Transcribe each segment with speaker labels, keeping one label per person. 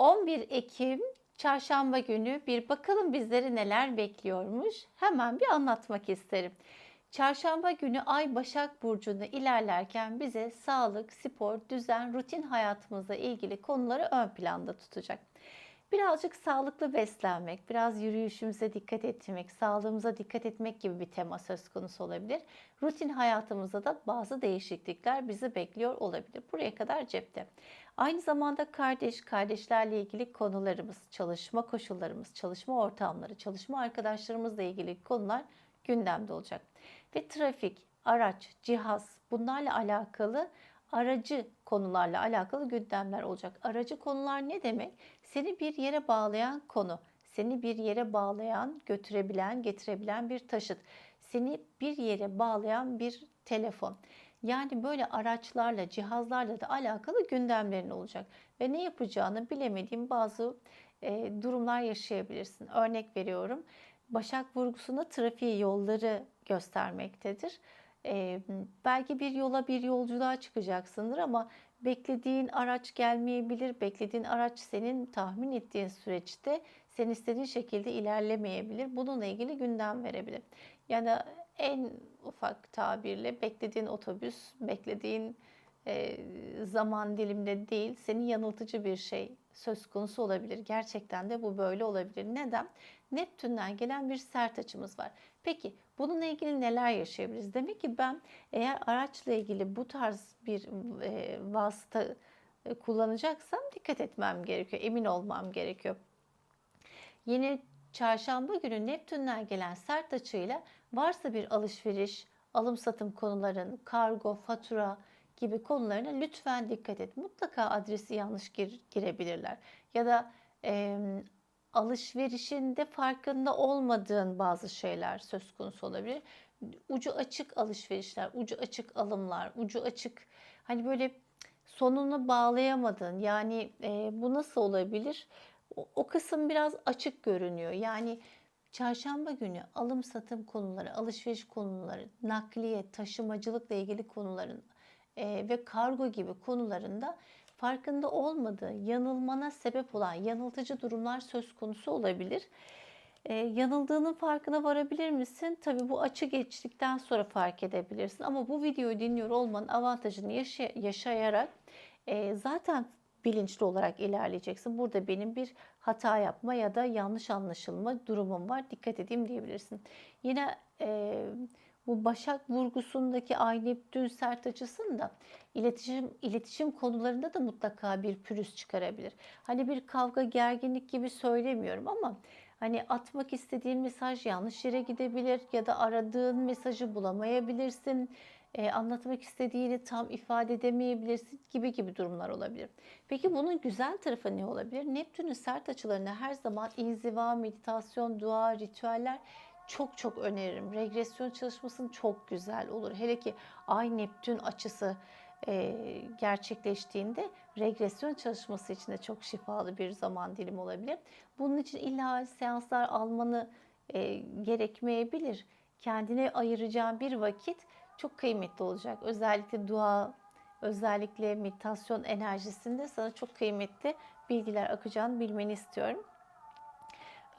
Speaker 1: 11 Ekim Çarşamba günü bir bakalım bizleri neler bekliyormuş. Hemen bir anlatmak isterim. Çarşamba günü Ay Başak Burcu'nda ilerlerken bize sağlık, spor, düzen, rutin hayatımızla ilgili konuları ön planda tutacak. Birazcık sağlıklı beslenmek, biraz yürüyüşümüze dikkat etmek, sağlığımıza dikkat etmek gibi bir tema söz konusu olabilir. Rutin hayatımızda da bazı değişiklikler bizi bekliyor olabilir. Buraya kadar cepte. Aynı zamanda kardeş, kardeşlerle ilgili konularımız, çalışma koşullarımız, çalışma ortamları, çalışma arkadaşlarımızla ilgili konular gündemde olacak. Ve trafik, araç, cihaz bunlarla alakalı aracı konularla alakalı gündemler olacak. Aracı konular ne demek? Seni bir yere bağlayan konu, seni bir yere bağlayan, götürebilen, getirebilen bir taşıt, seni bir yere bağlayan bir telefon. Yani böyle araçlarla, cihazlarla da alakalı gündemlerin olacak. Ve ne yapacağını bilemediğin bazı e, durumlar yaşayabilirsin. Örnek veriyorum. Başak vurgusunda trafiği yolları göstermektedir. E, belki bir yola bir yolculuğa çıkacaksındır ama beklediğin araç gelmeyebilir. Beklediğin araç senin tahmin ettiğin süreçte sen istediğin şekilde ilerlemeyebilir. Bununla ilgili gündem verebilir. Ya da en ufak tabirle beklediğin otobüs, beklediğin e, zaman diliminde değil, seni yanıltıcı bir şey söz konusu olabilir. Gerçekten de bu böyle olabilir. Neden? Neptün'den gelen bir sert açımız var. Peki bununla ilgili neler yaşayabiliriz? Demek ki ben eğer araçla ilgili bu tarz bir e, vasıta e, kullanacaksam dikkat etmem gerekiyor, emin olmam gerekiyor. Yine çarşamba günü Neptün'den gelen sert açıyla varsa bir alışveriş, alım satım konuların, kargo, fatura gibi konularına lütfen dikkat et. Mutlaka adresi yanlış gir, girebilirler. Ya da e, alışverişinde farkında olmadığın bazı şeyler söz konusu olabilir. Ucu açık alışverişler, ucu açık alımlar, ucu açık hani böyle sonunu bağlayamadın. Yani e, bu nasıl olabilir? O, o kısım biraz açık görünüyor. Yani çarşamba günü alım satım konuları, alışveriş konuları, nakliye, taşımacılıkla ilgili konuların e, ve kargo gibi konularında farkında olmadığı, yanılmana sebep olan yanıltıcı durumlar söz konusu olabilir. Ee, yanıldığının farkına varabilir misin? Tabii bu açı geçtikten sonra fark edebilirsin. Ama bu videoyu dinliyor olmanın avantajını yaşay- yaşayarak e, zaten bilinçli olarak ilerleyeceksin. Burada benim bir hata yapma ya da yanlış anlaşılma durumum var. Dikkat edeyim diyebilirsin. Yine e, bu Başak vurgusundaki ay Neptün sert açısında iletişim iletişim konularında da mutlaka bir pürüz çıkarabilir. Hani bir kavga gerginlik gibi söylemiyorum ama hani atmak istediğin mesaj yanlış yere gidebilir ya da aradığın mesajı bulamayabilirsin. Ee, anlatmak istediğini tam ifade edemeyebilirsin gibi gibi durumlar olabilir. Peki bunun güzel tarafı ne olabilir? Neptün'ün sert açılarına her zaman inziva, meditasyon, dua, ritüeller çok çok öneririm. Regresyon çalışmasının çok güzel olur. Hele ki Ay Neptün açısı e, gerçekleştiğinde regresyon çalışması için de çok şifalı bir zaman dilimi olabilir. Bunun için illa seanslar almanı e, gerekmeyebilir. Kendine ayıracağın bir vakit çok kıymetli olacak. Özellikle dua, özellikle meditasyon enerjisinde sana çok kıymetli bilgiler akacağını bilmeni istiyorum.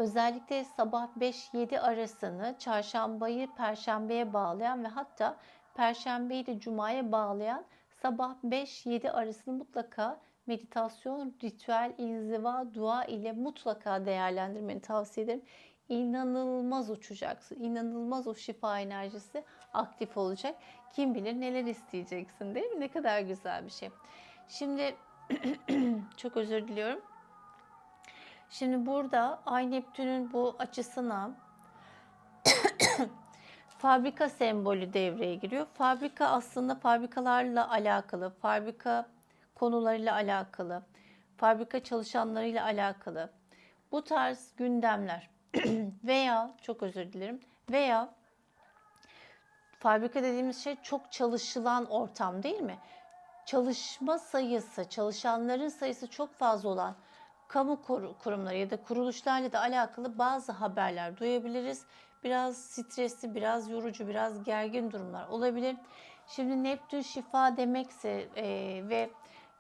Speaker 1: Özellikle sabah 5-7 arasını çarşambayı perşembeye bağlayan ve hatta perşembeyi de cumaya bağlayan sabah 5-7 arasını mutlaka meditasyon, ritüel, inziva, dua ile mutlaka değerlendirmeni tavsiye ederim. İnanılmaz uçacaksın. İnanılmaz o şifa enerjisi aktif olacak. Kim bilir neler isteyeceksin değil mi? Ne kadar güzel bir şey. Şimdi çok özür diliyorum. Şimdi burada Ay Neptün'ün bu açısına fabrika sembolü devreye giriyor. Fabrika aslında fabrikalarla alakalı, fabrika konularıyla alakalı, fabrika çalışanlarıyla alakalı bu tarz gündemler veya çok özür dilerim veya fabrika dediğimiz şey çok çalışılan ortam değil mi? Çalışma sayısı, çalışanların sayısı çok fazla olan kamu kurumları ya da kuruluşlarla da alakalı bazı haberler duyabiliriz. Biraz stresli, biraz yorucu, biraz gergin durumlar olabilir. Şimdi Neptün şifa demekse e, ve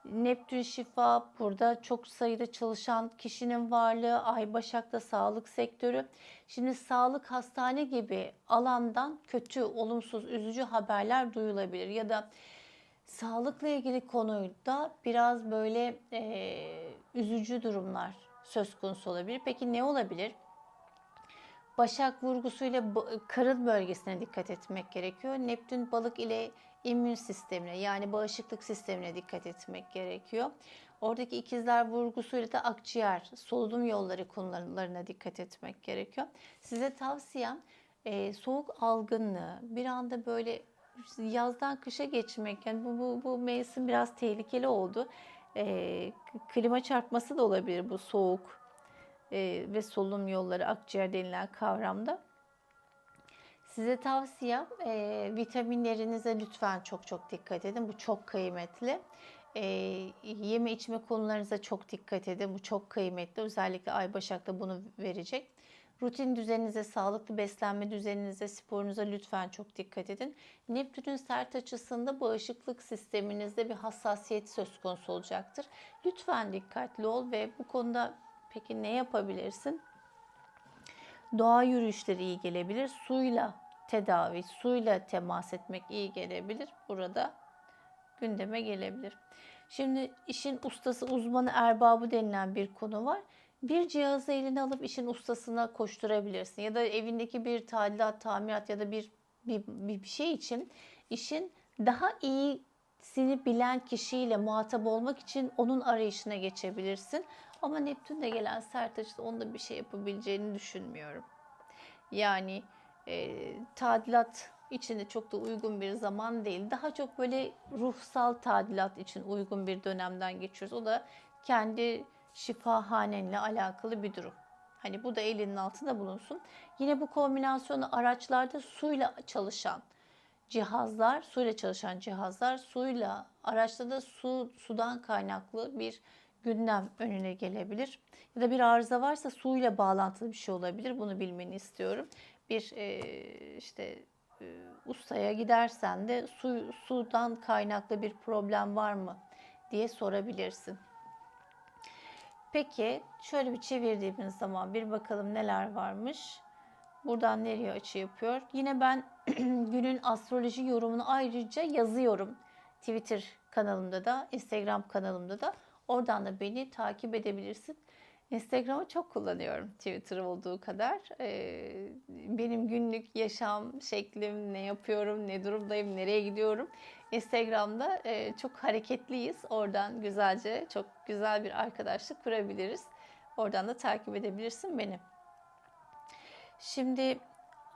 Speaker 1: Neptün şifa burada çok sayıda çalışan kişinin varlığı, Ay Başak'ta sağlık sektörü. Şimdi sağlık hastane gibi alandan kötü, olumsuz, üzücü haberler duyulabilir ya da sağlıkla ilgili konuyda biraz böyle e, üzücü durumlar söz konusu olabilir. Peki ne olabilir? Başak vurgusuyla karın bölgesine dikkat etmek gerekiyor. Neptün balık ile immün sistemine yani bağışıklık sistemine dikkat etmek gerekiyor. Oradaki ikizler vurgusuyla da akciğer, solunum yolları konularına dikkat etmek gerekiyor. Size tavsiyem e, soğuk algınlığı, bir anda böyle yazdan kışa geçmek. Yani bu, bu, bu mevsim biraz tehlikeli oldu. E, klima çarpması da olabilir bu soğuk e, ve solunum yolları akciğer denilen kavramda. Size tavsiyem e, vitaminlerinize lütfen çok çok dikkat edin. Bu çok kıymetli. E, yeme içme konularınıza çok dikkat edin. Bu çok kıymetli. Özellikle Ay Başak da bunu verecek. Rutin düzeninize, sağlıklı beslenme düzeninize, sporunuza lütfen çok dikkat edin. Neptün'ün sert açısında bağışıklık sisteminizde bir hassasiyet söz konusu olacaktır. Lütfen dikkatli ol ve bu konuda peki ne yapabilirsin? Doğa yürüyüşleri iyi gelebilir. Suyla tedavi, suyla temas etmek iyi gelebilir. Burada gündeme gelebilir. Şimdi işin ustası, uzmanı, erbabı denilen bir konu var. Bir cihazı eline alıp işin ustasına koşturabilirsin. Ya da evindeki bir tadilat, tamirat ya da bir bir, bir şey için işin daha iyisini bilen kişiyle muhatap olmak için onun arayışına geçebilirsin. Ama Neptün'de gelen sert açıda onda bir şey yapabileceğini düşünmüyorum. Yani e, tadilat için de çok da uygun bir zaman değil. Daha çok böyle ruhsal tadilat için uygun bir dönemden geçiyoruz. O da kendi şifahanenle alakalı bir durum. Hani bu da elinin altında bulunsun. Yine bu kombinasyonu araçlarda suyla çalışan cihazlar, suyla çalışan cihazlar, suyla araçta da su sudan kaynaklı bir gündem önüne gelebilir. Ya da bir arıza varsa suyla bağlantılı bir şey olabilir. Bunu bilmeni istiyorum. Bir e, işte e, ustaya gidersen de su, sudan kaynaklı bir problem var mı diye sorabilirsin. Peki şöyle bir çevirdiğimiz zaman bir bakalım neler varmış. Buradan nereye açı yapıyor? Yine ben günün astroloji yorumunu ayrıca yazıyorum. Twitter kanalımda da, Instagram kanalımda da. Oradan da beni takip edebilirsin. Instagram'ı çok kullanıyorum Twitter olduğu kadar. Ee, benim günlük yaşam şeklim, ne yapıyorum, ne durumdayım, nereye gidiyorum. Instagram'da e, çok hareketliyiz. Oradan güzelce, çok güzel bir arkadaşlık kurabiliriz. Oradan da takip edebilirsin beni. Şimdi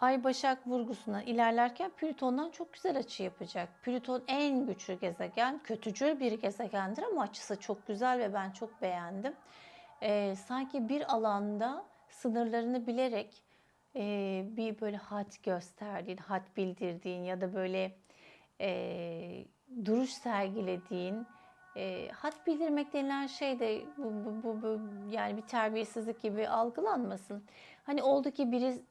Speaker 1: Ay Başak vurgusuna ilerlerken Plüton'dan çok güzel açı yapacak. Plüton en güçlü gezegen, kötücül bir gezegendir ama açısı çok güzel ve ben çok beğendim. Ee, sanki bir alanda sınırlarını bilerek e, bir böyle hat gösterdiğin, hat bildirdiğin ya da böyle e, duruş sergilediğin, e, hat bildirmek denilen şey de bu, bu, bu, bu yani bir terbiyesizlik gibi algılanmasın. Hani oldu ki biri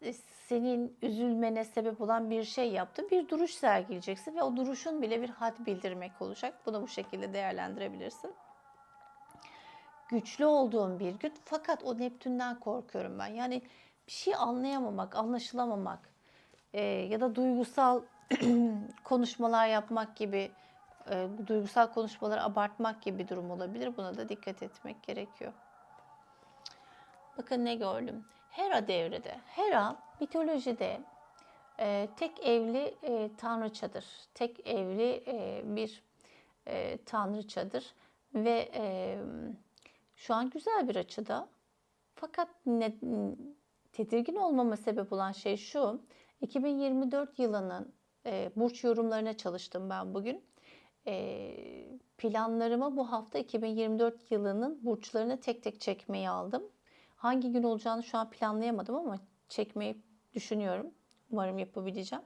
Speaker 1: senin üzülmene sebep olan bir şey yaptı. Bir duruş sergileyeceksin ve o duruşun bile bir had bildirmek olacak. Bunu bu şekilde değerlendirebilirsin. Güçlü olduğum bir gün fakat o Neptün'den korkuyorum ben. Yani bir şey anlayamamak, anlaşılamamak e, ya da duygusal konuşmalar yapmak gibi, e, duygusal konuşmaları abartmak gibi bir durum olabilir. Buna da dikkat etmek gerekiyor. Bakın ne gördüm. Hera devrede. Hera mitolojide e, tek evli e, tanrıçadır. Tek evli e, bir e, tanrıçadır ve e, şu an güzel bir açıda. Fakat ne, tedirgin olmama sebep olan şey şu. 2024 yılının e, burç yorumlarına çalıştım ben bugün. E, planlarıma bu hafta 2024 yılının burçlarını tek tek çekmeyi aldım. Hangi gün olacağını şu an planlayamadım ama çekmeyi düşünüyorum. Umarım yapabileceğim.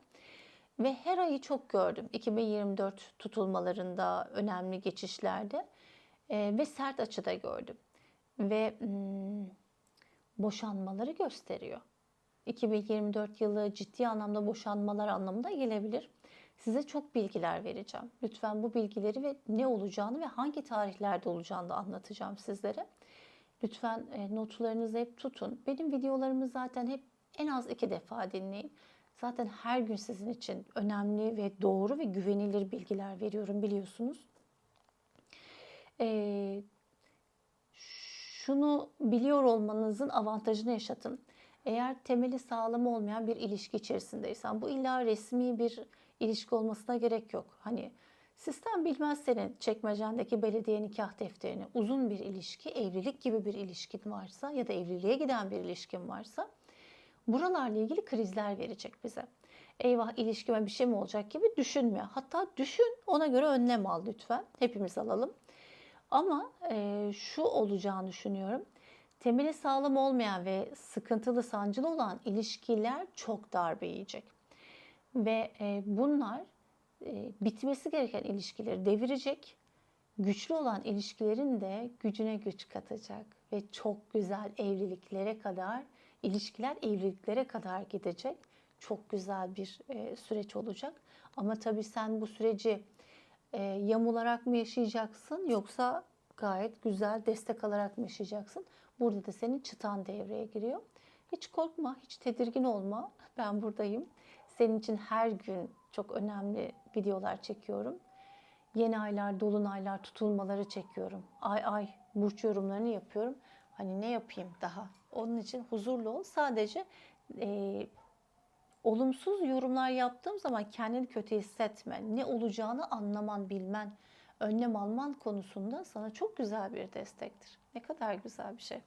Speaker 1: Ve her ayı çok gördüm. 2024 tutulmalarında, önemli geçişlerde e, ve sert açıda gördüm. Ve hmm, boşanmaları gösteriyor. 2024 yılı ciddi anlamda boşanmalar anlamında gelebilir. Size çok bilgiler vereceğim. Lütfen bu bilgileri ve ne olacağını ve hangi tarihlerde olacağını da anlatacağım sizlere. Lütfen e, notlarınızı hep tutun. Benim videolarımı zaten hep en az iki defa dinleyin. Zaten her gün sizin için önemli ve doğru ve güvenilir bilgiler veriyorum biliyorsunuz. Ee, şunu biliyor olmanızın avantajını yaşatın. Eğer temeli sağlam olmayan bir ilişki içerisindeysen bu illa resmi bir ilişki olmasına gerek yok. Hani sistem bilmez senin çekmecendeki belediye nikah defterini. Uzun bir ilişki, evlilik gibi bir ilişkin varsa ya da evliliğe giden bir ilişkin varsa buralarla ilgili krizler verecek bize. Eyvah ilişkime bir şey mi olacak gibi düşünme. Hatta düşün ona göre önlem al lütfen. Hepimiz alalım. Ama e, şu olacağını düşünüyorum. Temeli sağlam olmayan ve sıkıntılı, sancılı olan ilişkiler çok darbe yiyecek. Ve e, bunlar e, bitmesi gereken ilişkileri devirecek. Güçlü olan ilişkilerin de gücüne güç katacak ve çok güzel evliliklere kadar, ilişkiler evliliklere kadar gidecek. Çok güzel bir e, süreç olacak. Ama tabii sen bu süreci yamularak mı yaşayacaksın yoksa gayet güzel destek alarak mı yaşayacaksın? Burada da senin çıtan devreye giriyor. Hiç korkma, hiç tedirgin olma. Ben buradayım. Senin için her gün çok önemli videolar çekiyorum. Yeni aylar, dolunaylar, tutulmaları çekiyorum. Ay ay burç yorumlarını yapıyorum. Hani ne yapayım daha? Onun için huzurlu ol. Sadece e, olumsuz yorumlar yaptığım zaman kendini kötü hissetme. Ne olacağını anlaman, bilmen, önlem alman konusunda sana çok güzel bir destektir. Ne kadar güzel bir şey.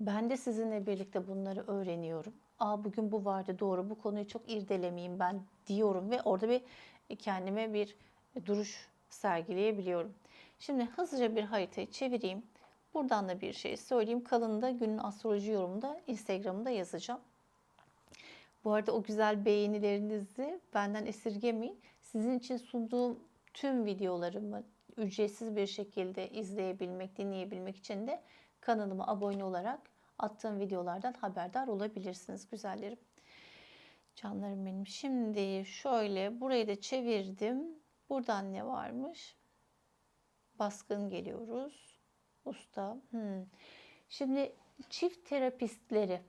Speaker 1: Ben de sizinle birlikte bunları öğreniyorum. Aa bugün bu vardı doğru bu konuyu çok irdelemeyeyim ben diyorum ve orada bir kendime bir duruş sergileyebiliyorum. Şimdi hızlıca bir haritayı çevireyim. Buradan da bir şey söyleyeyim. Kalında günün astroloji yorumunda Instagram'da yazacağım. Bu arada o güzel beğenilerinizi benden esirgemeyin. Sizin için sunduğum tüm videolarımı ücretsiz bir şekilde izleyebilmek, dinleyebilmek için de kanalıma abone olarak attığım videolardan haberdar olabilirsiniz güzellerim. Canlarım benim. Şimdi şöyle burayı da çevirdim. Buradan ne varmış? Baskın geliyoruz. Usta. Hmm. Şimdi çift terapistleri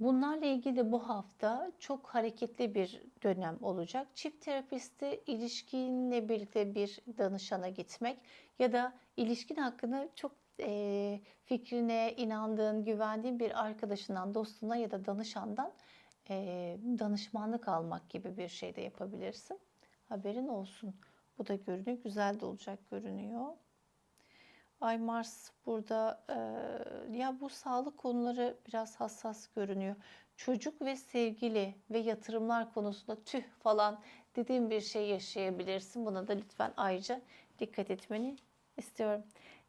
Speaker 1: Bunlarla ilgili bu hafta çok hareketli bir dönem olacak. Çift terapisti ilişkinle birlikte bir danışana gitmek ya da ilişkin hakkında çok e, fikrine inandığın, güvendiğin bir arkadaşından, dostuna ya da danışandan e, danışmanlık almak gibi bir şey de yapabilirsin. Haberin olsun. Bu da görünüyor. Güzel de olacak görünüyor. Ay Mars burada e, ya bu sağlık konuları biraz hassas görünüyor. Çocuk ve sevgili ve yatırımlar konusunda tüh falan dediğim bir şey yaşayabilirsin. Buna da lütfen ayrıca dikkat etmeni istiyorum.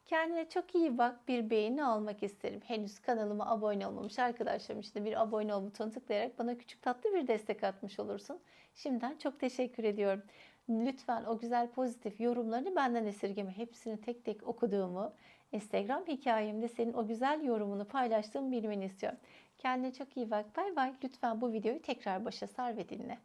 Speaker 1: Kendine çok iyi bak. Bir beğeni almak isterim. Henüz kanalıma abone olmamış arkadaşlarım için de bir abone ol butonu tıklayarak bana küçük tatlı bir destek atmış olursun. Şimdiden çok teşekkür ediyorum. Lütfen o güzel pozitif yorumlarını benden esirgeme. Hepsini tek tek okuduğumu, Instagram hikayemde senin o güzel yorumunu paylaştığımı bilmeni istiyorum. Kendine çok iyi bak. Bay bay. Lütfen bu videoyu tekrar başa sar ve dinle.